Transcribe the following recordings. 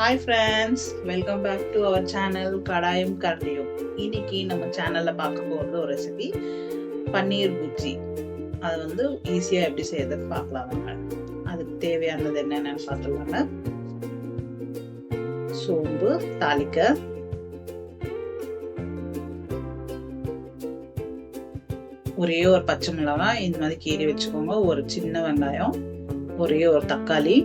Hi friends welcome back to our channel கடாயம் கரண்டியும் இன்னைக்கு நம்ம சேனலில் பார்க்க போகிறது ஒரு ரெசிபி பன்னீர் பூச்சி அது வந்து ஈஸியாக எப்படி செய்யறதுன்னு பார்க்கலாம் வாங்க. அதுக்கு தேவையானது என்னென்னு பார்த்துலாங்க சோம்பு தாளிக்க. ஒரே ஒரு பச்சை மிளகாய் இந்த மாதிரி கீறி வச்சுக்கோங்க. ஒரு சின்ன வெங்காயம் ஒரே ஒரு தக்காளி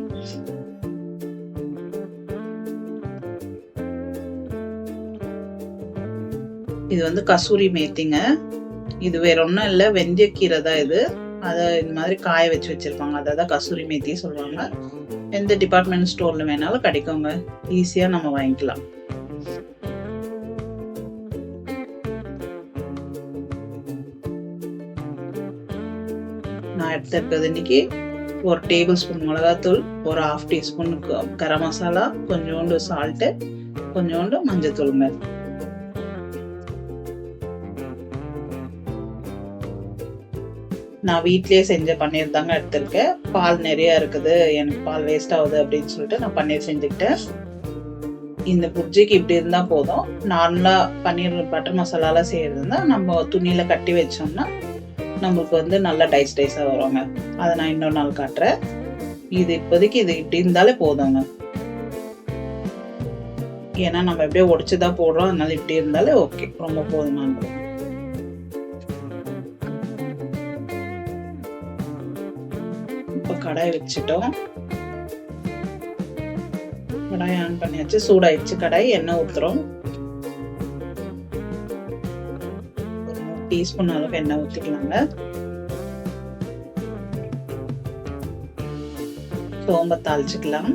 இது வந்து கசூரி மேத்திங்க. இது வேற ஒன்றும் இல்லை வெந்தயக்கீரை தான் இது. அதை இந்த மாதிரி காய வச்சு வச்சிருப்பாங்க. அதை தான் கசூரி மேத்தி சொல்லுவாங்க. எந்த டிபார்ட்மெண்ட் ஸ்டோரில் வேணாலும் கிடைக்குங்க. ஈஸியாக நம்ம வாங்கிக்கலாம். நான் எடுத்துருக்கிறது இன்னைக்கு ஒரு டேபிள் ஸ்பூன் மிளகாத்தூள் ஒரு ஹாஃப் டீஸ்பூன் கரம் மசாலா கொஞ்சோண்டு சால்ட்டு கொஞ்சோண்டு மஞ்சத்தூள் மேல். நான் வீட்லேயே செஞ்ச பன்னீர் தாங்க எடுத்திருக்கேன் பால் நிறைய இருக்குது. எனக்கு பால் வேஸ்ட் ஆகுது அப்படின்னு சொல்லிட்டு நான் பன்னீர் செஞ்சுக்கிட்டேன். இந்த புஜ்ஜிக்கு இப்படி இருந்தால் போதும். நார்மலாக பன்னீர் பட்டர் மசாலாலாம் செய்யறதுன்னா நம்ம துணியில் கட்டி வச்சோம்னா நம்மளுக்கு வந்து நல்லா டைஸ் டைஸாக வருவாங்க அதை நான் இன்னொரு நாள் காட்டுறேன். இது இப்போதைக்கு இது இப்படி இருந்தாலே போதுங்க. ஏன்னா நம்ம எப்படியோ உடைச்சுதான் போடுறோம். அதனால இப்படி இருந்தாலே ஓகே ரொம்ப போதுமானது. கடாய் வச்சுட்டோம். கடாய் ஆன் பண்ணியாச்சு. சூடாயிடுச்சு கடாய். எண்ணெய் ஊற்றுறோம் ஒரு மூணு டீஸ்பூன் அளவுக்கு எண்ணெய் ஊற்றிக்கலாங்க சோம்ப தாளிச்சுக்கலாம்.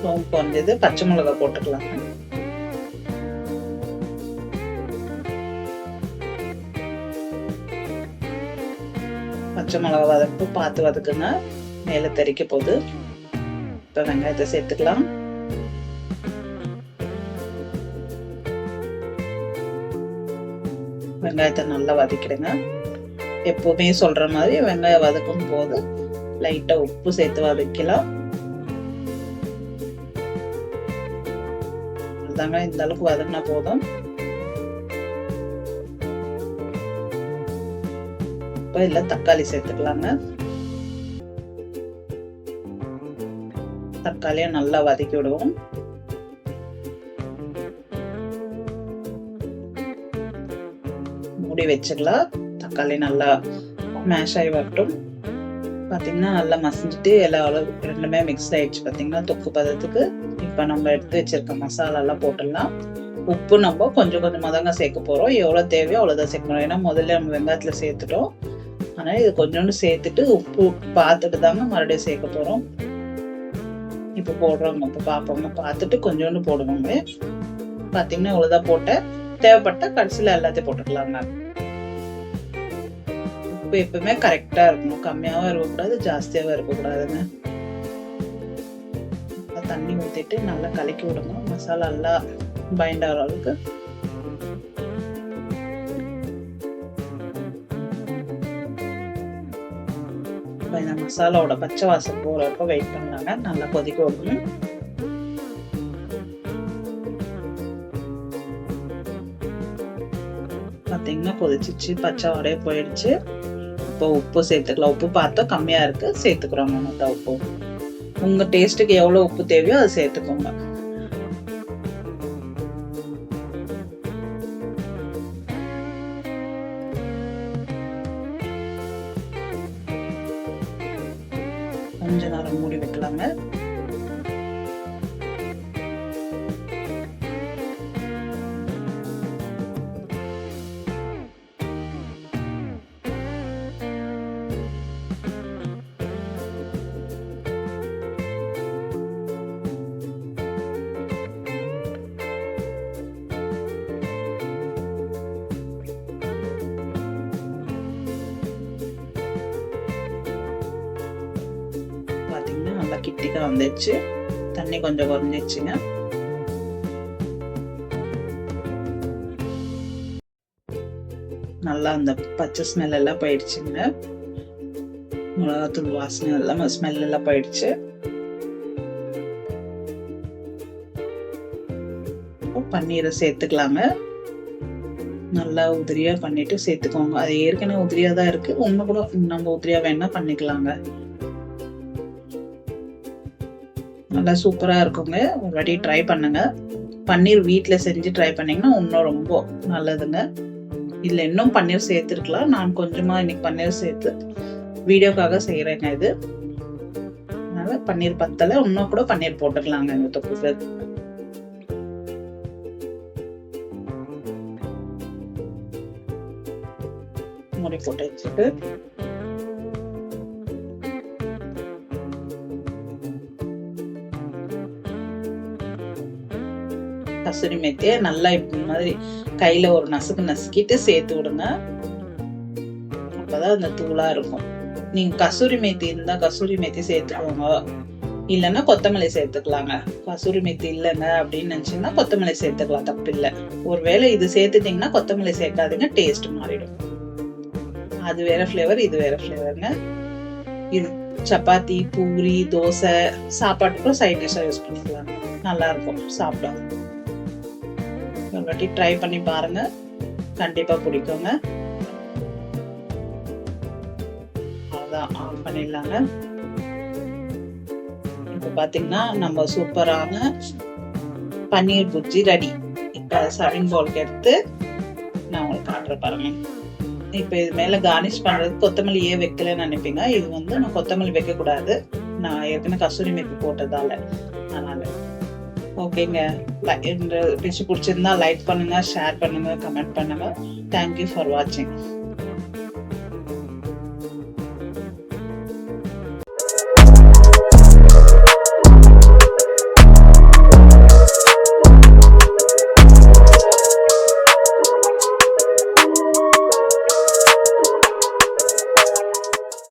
சோம்பு குறைஞ்சது பச்சை மிளகாய் போட்டுக்கலாம் பச்சை மிளகா வதக்கு பார்த்து வதக்குங்க மேலே தெறிக்க போகுது இப்போ வெங்காயத்தை சேர்த்துக்கலாம். வெங்காயத்தை நல்லா வதக்கிடுங்க. எப்பவுமே சொல்ற மாதிரி வெங்காயம் வதக்கும் போது லைட்டா உப்பு சேர்த்து வதக்கலாம். அதாங்க இந்த அளவுக்கு வதங்கினா போதும். இப்போ இல்லை தக்காளி சேர்த்துக்கலாங்க. தக்காளியை நல்லா வதக்கி விடுவோம். மூடி வச்சுக்கலாம். தக்காளி நல்லா மேஷ் ஆகி வரட்டும். பார்த்தீங்கன்னா நல்லா மசிஞ்சிட்டு எல்லா அளவு ரெண்டுமே மிக்ஸ் ஆயிடுச்சு பார்த்தீங்கன்னா தொக்கு பதத்துக்கு. இப்போ நம்ம எடுத்து வச்சிருக்க மசாலாலாம் போட்டுடலாம். உப்பு நம்ம கொஞ்சம் கொஞ்சமாக தாங்க சேர்க்க போகிறோம் எவ்வளோ தேவையோ அவ்வளோதான் சேர்க்கணும். ஏன்னா முதல்ல நம்ம வெங்காயத்தில் சேர்த்துட்டோம். ஆனால் இது கொஞ்சோண்டு சேர்த்துட்டு உப்பு பார்த்துட்டு தாங்க மறுபடியும் சேர்க்க போகிறோம் இப்போ போடுறோங்க இப்போ பார்ப்போங்க. பார்த்துட்டு கொஞ்சோண்டு போடுவோங்க. பார்த்தீங்கன்னா இவ்வளோதான் போட்டேன். தேவைப்பட்ட கடைசியில் எல்லாத்தையும் போட்டுக்கலாங்க உப்பு எப்பவுமே கரெக்டாக இருக்கணும். கம்மியாகவும் இருக்கக்கூடாது ஜாஸ்தியாகவும் இருக்கக்கூடாதுங்க. தண்ணி ஊற்றிட்டு நல்லா கலக்கி விடுங்க. மசாலா எல்லாம் பைண்ட் ஆகிற அளவுக்கு. இப்போ இந்த மசாலாவோட பச்சை வாசம் போகிறப்ப வெயிட் பண்ணாங்க. நல்லா கொதிக்க விடணும் பார்த்தீங்கன்னா கொதிச்சிச்சு. பச்சை வரைய போயிடுச்சு. இப்போ உப்பு சேர்த்துக்கலாம். உப்பு பார்த்தா கம்மியாக இருக்குது சேர்த்துக்கிறோம் மொத்தம் உப்பு. உங்கள் டேஸ்ட்டுக்கு எவ்வளோ உப்பு தேவையோ அதை சேர்த்துக்கோங்க. கொஞ்ச நேரம் மூடி வைக்கலாங்க. நல்லா வந்துச்சு தண்ணி கொஞ்சம் குறைஞ்சிச்சுங்க நல்லா அந்த பச்சை ஸ்மெல் எல்லாம் போயிடுச்சுங்க. மிளகாத்தூள் வாசனை எல்லாம் ஸ்மெல் எல்லாம் போயிடுச்சு. பன்னீரை சேர்த்துக்கலாங்க. நல்லா உதிரியா பண்ணிட்டு சேர்த்துக்கோங்க. அது ஏற்கனவே உதிரியா தான் இருக்கு. ஒண்ணு கூட நம்ம உதிரியா வேணா பண்ணிக்கலாங்க. நல்லா சூப்பராக இருக்குங்க. ஒரு வாட்டி ட்ரை பண்ணுங்க. பன்னீர் வீட்டில் செஞ்சு ட்ரை பண்ணிங்கன்னா இன்னும் ரொம்ப நல்லதுங்க. இதில் இன்னும் பன்னீர் சேர்த்துருக்கலாம். நான் கொஞ்சமாக இன்னைக்கு பன்னீர் சேர்த்து வீடியோக்காக செய்கிறேங்க இது. அதனால் பன்னீர் பத்தலை இன்னும் கூட பன்னீர் போட்டுக்கலாங்க இந்த தொக்குக்கு. மூடி போட்டு வச்சுட்டு கசூரி மேத்திய நல்லா இப்படி மாதிரி கையில ஒரு நசுக்கு நசுக்கிட்டு சேர்த்து விடுங்க. அப்பதான் அந்த தூளா இருக்கும். நீங்க கசூரி மேத்தி இருந்தா கசூரி மேத்தி சேர்த்துக்கோங்க. இல்லைன்னா கொத்தமல்லி சேர்த்துக்கலாங்க. கசூரி மெத்தி இல்லைங்க அப்படின்னு நினச்சிங்கன்னா கொத்தமல்லி சேர்த்துக்கலாம் தப்பு இல்லை ஒருவேளை இது சேர்த்துட்டீங்கன்னா கொத்தமல்லி சேர்க்காதீங்க டேஸ்ட் மாறிடும். அது வேற ஃப்ளேவர் இது வேற ஃப்ளேவருங்க இது சப்பாத்தி பூரி தோசை சாப்பாட்டுக்கும் சைட் டிஷ்ஷாக யூஸ் பண்ணிக்கலாம். நல்லா இருக்கும் சாப்பிட ஒரு வாட்டி ட்ரை பண்ணி பாருங்க. கண்டிப்பா பிடிக்குங்க. அதான் ஆன் பண்ணிடலாங்க. இப்போ பார்த்தீங்கன்னா நம்ம சூப்பரான பன்னீர் புஜ்ஜி ரெடி இப்போ சவிங் பவுலுக்கு எடுத்து நான் உங்களுக்கு காட்டுற பாருங்க. இப்போ இது மேலே கார்னிஷ் பண்ணுறது கொத்தமல்லி ஏன் வைக்கலன்னு நினைப்பீங்க. இது வந்து நான் கொத்தமல்லி வைக்கக்கூடாது. நான் ஏற்கனவே கஸ்தூரி மேத்தி போட்டதால. அதனால். ஓகேங்க. இந்த டிஷ் பிடிச்சிருந்தா லைக் பண்ணுங்க ஷேர் பண்ணுங்க கமெண்ட் பண்ணுங்க. தேங்க்யூ ஃபார் வாட்சிங்